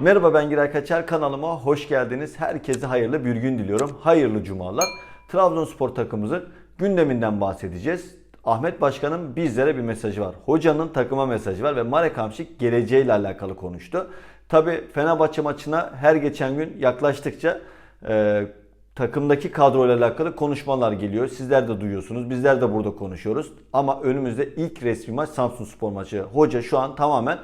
Merhaba ben Giray Kaçar kanalıma hoş geldiniz. Herkese hayırlı bir gün diliyorum. Hayırlı cumalar. Trabzonspor takımımızın gündeminden bahsedeceğiz. Ahmet Başkan'ın bizlere bir mesajı var. Hocanın takıma mesajı var ve Marek Hamşik geleceğiyle alakalı konuştu. Tabi Fenerbahçe maçına her geçen gün yaklaştıkça e, takımdaki kadroyla alakalı konuşmalar geliyor. Sizler de duyuyorsunuz. Bizler de burada konuşuyoruz. Ama önümüzde ilk resmi maç Samsun Spor maçı. Hoca şu an tamamen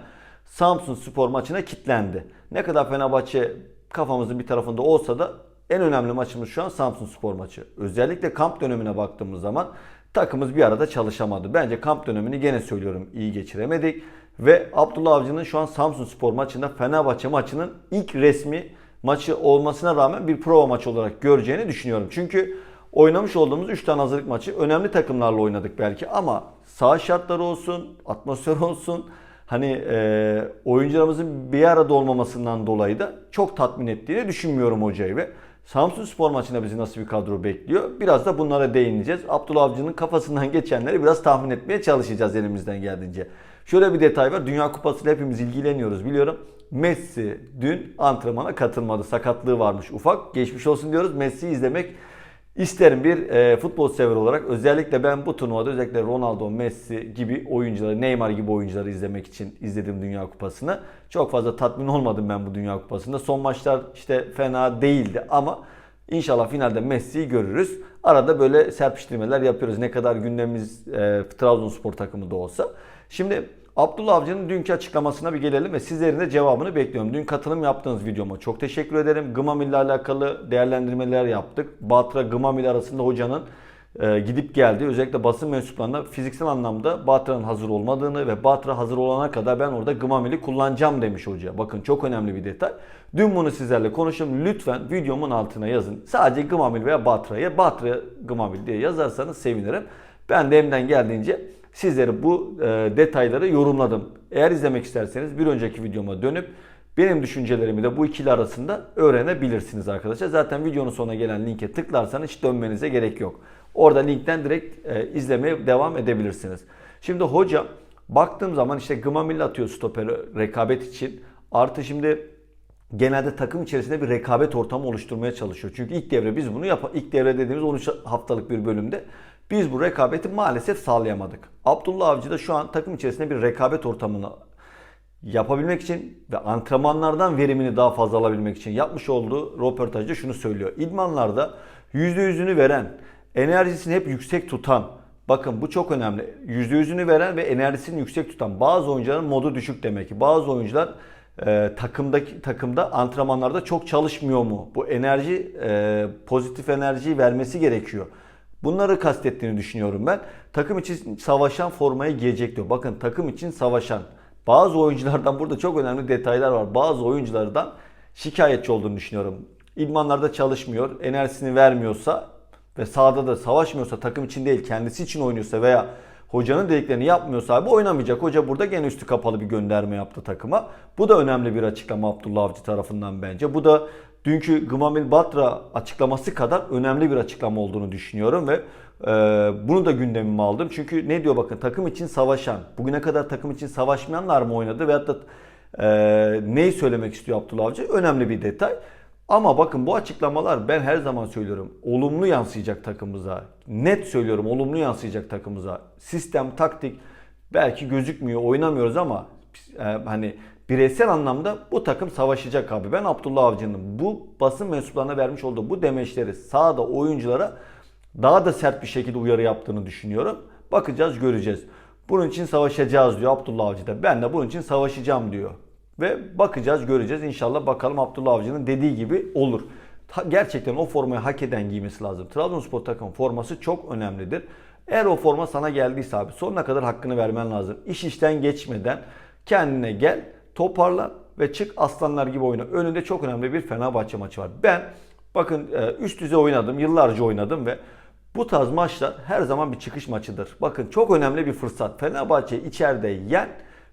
Samsun Spor maçına kitlendi. Ne kadar Fenerbahçe kafamızın bir tarafında olsa da en önemli maçımız şu an Samsun Spor maçı. Özellikle kamp dönemine baktığımız zaman takımımız bir arada çalışamadı. Bence kamp dönemini gene söylüyorum iyi geçiremedik. Ve Abdullah Avcı'nın şu an Samsun Spor maçında Fenerbahçe maçının ilk resmi maçı olmasına rağmen bir prova maçı olarak göreceğini düşünüyorum. Çünkü oynamış olduğumuz 3 tane hazırlık maçı önemli takımlarla oynadık belki ama saha şartları olsun, atmosfer olsun, hani e, oyuncularımızın bir arada olmamasından dolayı da çok tatmin ettiğini düşünmüyorum hocayı ve Samsun Spor maçında bizi nasıl bir kadro bekliyor? Biraz da bunlara değineceğiz. Abdullah Avcı'nın kafasından geçenleri biraz tahmin etmeye çalışacağız elimizden geldiğince. Şöyle bir detay var. Dünya Kupası ile hepimiz ilgileniyoruz biliyorum. Messi dün antrenmana katılmadı. Sakatlığı varmış ufak. Geçmiş olsun diyoruz. Messi'yi izlemek isterim bir e, futbol sever olarak. Özellikle ben bu turnuvada özellikle Ronaldo, Messi gibi oyuncuları, Neymar gibi oyuncuları izlemek için izledim Dünya Kupası'nı. Çok fazla tatmin olmadım ben bu Dünya Kupası'nda. Son maçlar işte fena değildi ama İnşallah finalde Messi'yi görürüz. Arada böyle serpiştirmeler yapıyoruz. Ne kadar gündemimiz e, Trabzonspor takımı da olsa. Şimdi Abdullah Avcı'nın dünkü açıklamasına bir gelelim ve sizlerin de cevabını bekliyorum. Dün katılım yaptığınız videoma çok teşekkür ederim. Gımamil ile alakalı değerlendirmeler yaptık. Batra Gımamil arasında hocanın e, gidip geldiği özellikle basın mensuplarına fiziksel anlamda Batra'nın hazır olmadığını ve Batra hazır olana kadar ben orada Gımamil'i kullanacağım demiş hoca. Bakın çok önemli bir detay. Dün bunu sizlerle konuştum. Lütfen videomun altına yazın. Sadece Gımamil veya Batra'ya Batra Gımamil diye yazarsanız sevinirim. Ben de elimden geldiğince sizlere bu e, detayları yorumladım. Eğer izlemek isterseniz bir önceki videoma dönüp benim düşüncelerimi de bu ikili arasında öğrenebilirsiniz arkadaşlar. Zaten videonun sonuna gelen linke tıklarsanız hiç dönmenize gerek yok. Orada linkten direkt e, izlemeye devam edebilirsiniz. Şimdi hoca baktığım zaman işte Gmamil atıyor stoperi rekabet için. Artı şimdi genelde takım içerisinde bir rekabet ortamı oluşturmaya çalışıyor. Çünkü ilk devre biz bunu yap ilk devre dediğimiz 13 haftalık bir bölümde biz bu rekabeti maalesef sağlayamadık. Abdullah Avcı da şu an takım içerisinde bir rekabet ortamını yapabilmek için ve antrenmanlardan verimini daha fazla alabilmek için yapmış olduğu röportajda şunu söylüyor. İdmanlarda %100'ünü veren, enerjisini hep yüksek tutan, bakın bu çok önemli. %100'ünü veren ve enerjisini yüksek tutan bazı oyuncuların modu düşük demek ki. Bazı oyuncular e, takımdaki takımda antrenmanlarda çok çalışmıyor mu? Bu enerji e, pozitif enerjiyi vermesi gerekiyor. Bunları kastettiğini düşünüyorum ben. Takım için savaşan formayı giyecek diyor. Bakın takım için savaşan. Bazı oyunculardan burada çok önemli detaylar var. Bazı oyunculardan şikayetçi olduğunu düşünüyorum. İdmanlarda çalışmıyor, enerjisini vermiyorsa ve sahada da savaşmıyorsa, takım için değil kendisi için oynuyorsa veya hocanın dediklerini yapmıyorsa abi oynamayacak. Hoca burada gene üstü kapalı bir gönderme yaptı takıma. Bu da önemli bir açıklama Abdullah Avcı tarafından bence. Bu da dünkü Gmamil Batra açıklaması kadar önemli bir açıklama olduğunu düşünüyorum ve e, bunu da gündemime aldım. Çünkü ne diyor bakın takım için savaşan, bugüne kadar takım için savaşmayanlar mı oynadı veyahut da e, neyi söylemek istiyor Abdullah Avcı? Önemli bir detay. Ama bakın bu açıklamalar ben her zaman söylüyorum olumlu yansıyacak takımımıza. Net söylüyorum olumlu yansıyacak takımımıza. Sistem, taktik belki gözükmüyor, oynamıyoruz ama e, hani bireysel anlamda bu takım savaşacak abi. Ben Abdullah Avcı'nın bu basın mensuplarına vermiş olduğu bu demeçleri sahada oyunculara daha da sert bir şekilde uyarı yaptığını düşünüyorum. Bakacağız, göreceğiz. Bunun için savaşacağız diyor Abdullah Avcı da. Ben de bunun için savaşacağım diyor. Ve bakacağız, göreceğiz. İnşallah bakalım Abdullah Avcı'nın dediği gibi olur. Gerçekten o formayı hak eden giymesi lazım. Trabzonspor takım forması çok önemlidir. Eğer o forma sana geldiyse abi sonuna kadar hakkını vermen lazım. İş işten geçmeden kendine gel, toparlan ve çık aslanlar gibi oyna. Önünde çok önemli bir Fenerbahçe maçı var. Ben bakın e, üst düzey oynadım, yıllarca oynadım ve bu tarz maçlar her zaman bir çıkış maçıdır. Bakın çok önemli bir fırsat. Fenerbahçe içeride yen,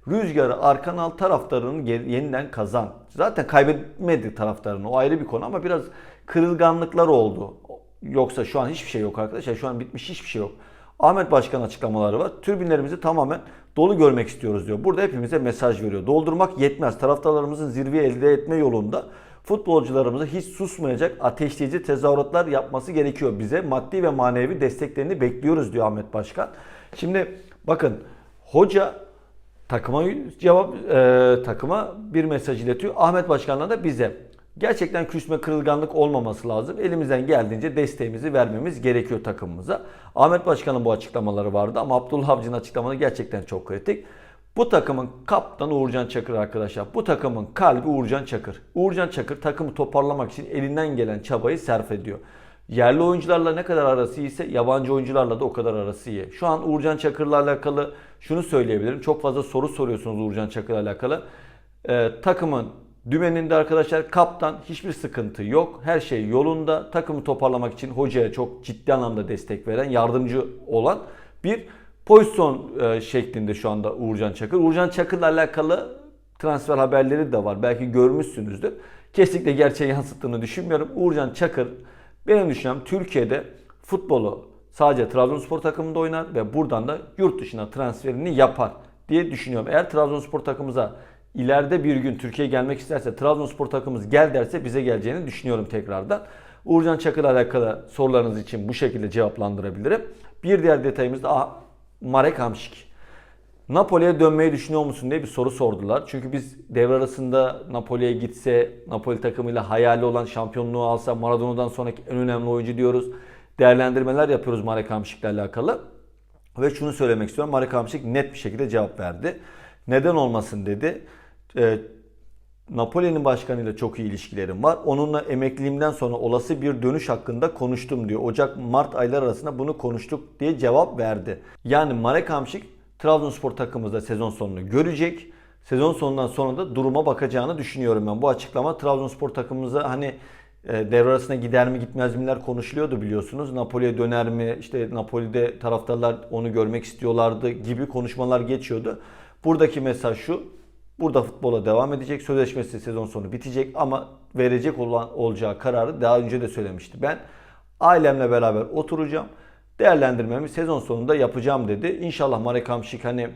rüzgarı arkan al taraftarını yeniden kazan. Zaten kaybetmedi taraftarını o ayrı bir konu ama biraz kırılganlıklar oldu. Yoksa şu an hiçbir şey yok arkadaşlar. Şu an bitmiş hiçbir şey yok. Ahmet Başkan açıklamaları var. Tribünlerimizi tamamen dolu görmek istiyoruz diyor. Burada hepimize mesaj veriyor. Doldurmak yetmez. Taraftarlarımızın zirve elde etme yolunda futbolcularımıza hiç susmayacak ateşleyici tezahüratlar yapması gerekiyor. Bize maddi ve manevi desteklerini bekliyoruz diyor Ahmet Başkan. Şimdi bakın hoca takıma cevap e, takıma bir mesaj iletiyor. Ahmet Başkan'la da bize. Gerçekten küsme kırılganlık olmaması lazım. Elimizden geldiğince desteğimizi vermemiz gerekiyor takımımıza. Ahmet Başkan'ın bu açıklamaları vardı ama Abdullah Avcı'nın açıklamaları gerçekten çok kritik. Bu takımın kaptanı Uğurcan Çakır arkadaşlar. Bu takımın kalbi Uğurcan Çakır. Uğurcan Çakır takımı toparlamak için elinden gelen çabayı sarf ediyor. Yerli oyuncularla ne kadar arası iyiyse yabancı oyuncularla da o kadar arası iyi. Şu an Uğurcan Çakır'la alakalı şunu söyleyebilirim. Çok fazla soru soruyorsunuz Uğurcan Çakır'la alakalı. Ee, takımın dümeninde arkadaşlar kaptan hiçbir sıkıntı yok. Her şey yolunda. Takımı toparlamak için hocaya çok ciddi anlamda destek veren, yardımcı olan bir pozisyon e, şeklinde şu anda Uğurcan Çakır. Uğurcan Çakır'la alakalı transfer haberleri de var. Belki görmüşsünüzdür. Kesinlikle gerçeği yansıttığını düşünmüyorum. Uğurcan Çakır benim düşüncem Türkiye'de futbolu sadece Trabzonspor takımında oynar ve buradan da yurt dışına transferini yapar diye düşünüyorum. Eğer Trabzonspor takımımıza ileride bir gün Türkiye'ye gelmek isterse Trabzonspor takımımız gel derse bize geleceğini düşünüyorum tekrardan. Uğurcan Çakır'la alakalı sorularınız için bu şekilde cevaplandırabilirim. Bir diğer detayımız da Marek Hamşik. Napoli'ye dönmeyi düşünüyor musun diye bir soru sordular. Çünkü biz devre arasında Napoli'ye gitse, Napoli takımıyla hayali olan şampiyonluğu alsa Maradona'dan sonraki en önemli oyuncu diyoruz. Değerlendirmeler yapıyoruz Marek Hamşik'le alakalı. Ve şunu söylemek istiyorum. Marek Hamşik net bir şekilde cevap verdi. Neden olmasın dedi. E, Napoli'nin başkanıyla çok iyi ilişkilerim var. Onunla emekliliğimden sonra olası bir dönüş hakkında konuştum diyor. Ocak-Mart aylar arasında bunu konuştuk diye cevap verdi. Yani Marek Hamşik Trabzonspor takımımızda sezon sonunu görecek. Sezon sonundan sonra da duruma bakacağını düşünüyorum ben. Bu açıklama Trabzonspor takımımıza hani e, devre arasına gider mi gitmez miler konuşuluyordu biliyorsunuz. Napoli'ye döner mi? İşte Napoli'de taraftarlar onu görmek istiyorlardı gibi konuşmalar geçiyordu. Buradaki mesaj şu. Burada futbola devam edecek. Sözleşmesi sezon sonu bitecek ama verecek olan olacağı kararı daha önce de söylemişti. Ben ailemle beraber oturacağım. Değerlendirmemi sezon sonunda yapacağım dedi. İnşallah Marek Hamşik hani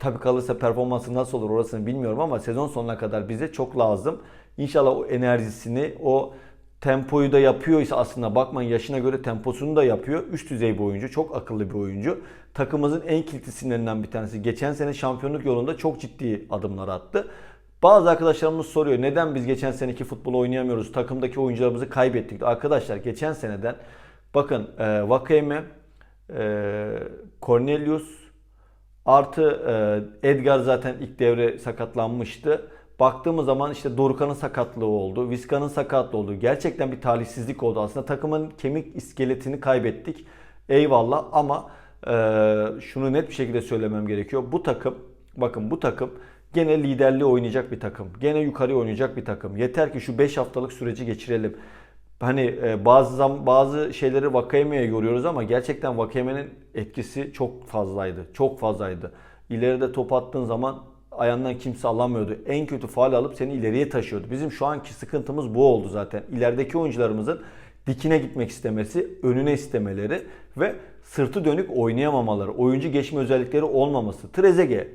tabii kalırsa performansı nasıl olur orasını bilmiyorum ama sezon sonuna kadar bize çok lazım. İnşallah o enerjisini, o tempoyu da yapıyorsa aslında bakmayın yaşına göre temposunu da yapıyor. Üst düzey bir oyuncu, çok akıllı bir oyuncu. Takımımızın en kilit isimlerinden bir tanesi. Geçen sene şampiyonluk yolunda çok ciddi adımlar attı. Bazı arkadaşlarımız soruyor neden biz geçen seneki futbolu oynayamıyoruz? Takımdaki oyuncularımızı kaybettik. Arkadaşlar geçen seneden bakın e, Vakayeme, e, Cornelius artı e, Edgar zaten ilk devre sakatlanmıştı. Baktığımız zaman işte Dorukhan'ın sakatlığı oldu. Vizca'nın sakatlığı oldu. Gerçekten bir talihsizlik oldu. Aslında takımın kemik iskeletini kaybettik. Eyvallah ama e, şunu net bir şekilde söylemem gerekiyor. Bu takım bakın bu takım gene liderliği oynayacak bir takım. Gene yukarı oynayacak bir takım. Yeter ki şu 5 haftalık süreci geçirelim. Hani e, bazı bazı şeyleri Vakayeme'ye yoruyoruz ama gerçekten Vakayeme'nin etkisi çok fazlaydı. Çok fazlaydı. İleride top attığın zaman ayağından kimse alamıyordu. En kötü faal alıp seni ileriye taşıyordu. Bizim şu anki sıkıntımız bu oldu zaten. İlerideki oyuncularımızın dikine gitmek istemesi, önüne istemeleri ve sırtı dönük oynayamamaları, oyuncu geçme özellikleri olmaması. Trezeguet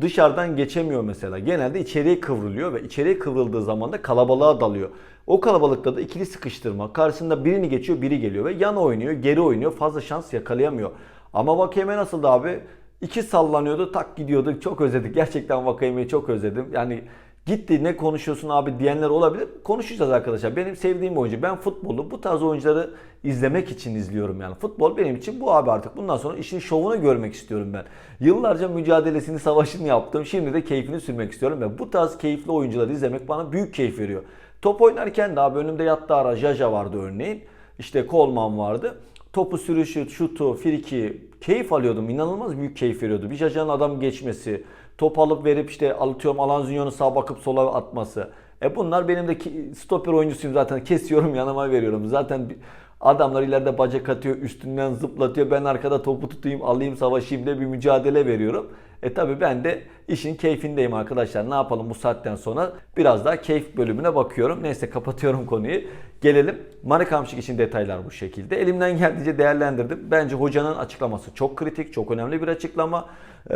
dışarıdan geçemiyor mesela. Genelde içeriye kıvrılıyor ve içeriye kıvrıldığı zaman da kalabalığa dalıyor. O kalabalıkta da ikili sıkıştırma. Karşısında birini geçiyor, biri geliyor ve yan oynuyor, geri oynuyor. Fazla şans yakalayamıyor. Ama Vakeme nasıldı abi? İki sallanıyordu, tak gidiyordu. Çok özledik. Gerçekten Vakame'yi çok özledim. Yani gitti ne konuşuyorsun abi diyenler olabilir. Konuşacağız arkadaşlar. Benim sevdiğim oyuncu. Ben futbolu bu tarz oyuncuları izlemek için izliyorum yani. Futbol benim için bu abi artık. Bundan sonra işin şovunu görmek istiyorum ben. Yıllarca mücadelesini, savaşını yaptım. Şimdi de keyfini sürmek istiyorum ve bu tarz keyifli oyuncuları izlemek bana büyük keyif veriyor. Top oynarken de abi önümde yattı ara Jaja vardı örneğin. İşte Kolman vardı. Topu sürüşü, şutu, friki keyif alıyordum. İnanılmaz büyük keyif veriyordu. Bir Jaja'nın adam geçmesi, top alıp verip işte alıtıyorum Alanzinho'nun sağ bakıp sola atması. E bunlar benim de stoper oyuncusuyum zaten. Kesiyorum yanıma veriyorum. Zaten adamlar ileride bacak atıyor, üstünden zıplatıyor. Ben arkada topu tutayım, alayım, savaşayım diye bir mücadele veriyorum. E tabi ben de işin keyfindeyim arkadaşlar. Ne yapalım bu saatten sonra biraz daha keyif bölümüne bakıyorum. Neyse kapatıyorum konuyu. Gelelim Marek Hamşik için detaylar bu şekilde. Elimden geldiğince değerlendirdim. Bence hocanın açıklaması çok kritik, çok önemli bir açıklama. Ee,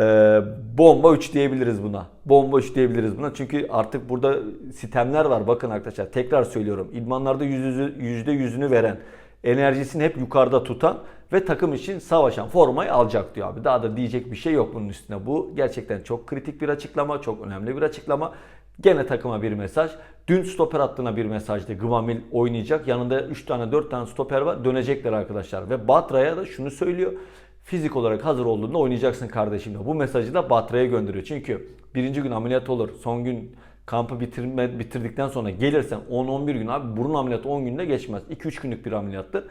bomba 3 diyebiliriz buna. Bomba 3 diyebiliriz buna. Çünkü artık burada sistemler var. Bakın arkadaşlar tekrar söylüyorum. İdmanlarda yüzde yüzünü veren, enerjisini hep yukarıda tutan ve takım için savaşan formayı alacak diyor abi. Daha da diyecek bir şey yok bunun üstüne. Bu gerçekten çok kritik bir açıklama, çok önemli bir açıklama. Gene takıma bir mesaj. Dün stoper hattına bir mesajdı. Gvamil oynayacak. Yanında 3 tane 4 tane stoper var. Dönecekler arkadaşlar. Ve Batra'ya da şunu söylüyor. Fizik olarak hazır olduğunda oynayacaksın kardeşim. Bu mesajı da Batra'ya gönderiyor. Çünkü birinci gün ameliyat olur. Son gün kampı bitirme, bitirdikten sonra gelirsen 10-11 gün abi burun ameliyatı 10 günde geçmez. 2-3 günlük bir ameliyattır.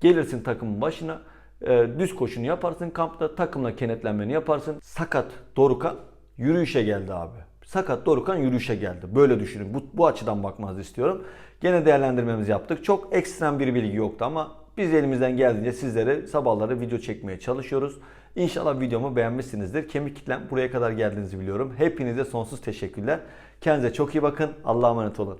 Gelirsin takımın başına e, düz koşunu yaparsın kampta takımla kenetlenmeni yaparsın. Sakat Dorukan yürüyüşe geldi abi. Sakat Dorukan yürüyüşe geldi. Böyle düşünün. Bu, bu açıdan bakmanızı istiyorum. Gene değerlendirmemizi yaptık. Çok ekstrem bir bilgi yoktu ama biz elimizden geldiğince sizlere sabahları video çekmeye çalışıyoruz. İnşallah videomu beğenmişsinizdir. Kemik kitlem buraya kadar geldiğinizi biliyorum. Hepinize sonsuz teşekkürler. Kendinize çok iyi bakın. Allah'a emanet olun.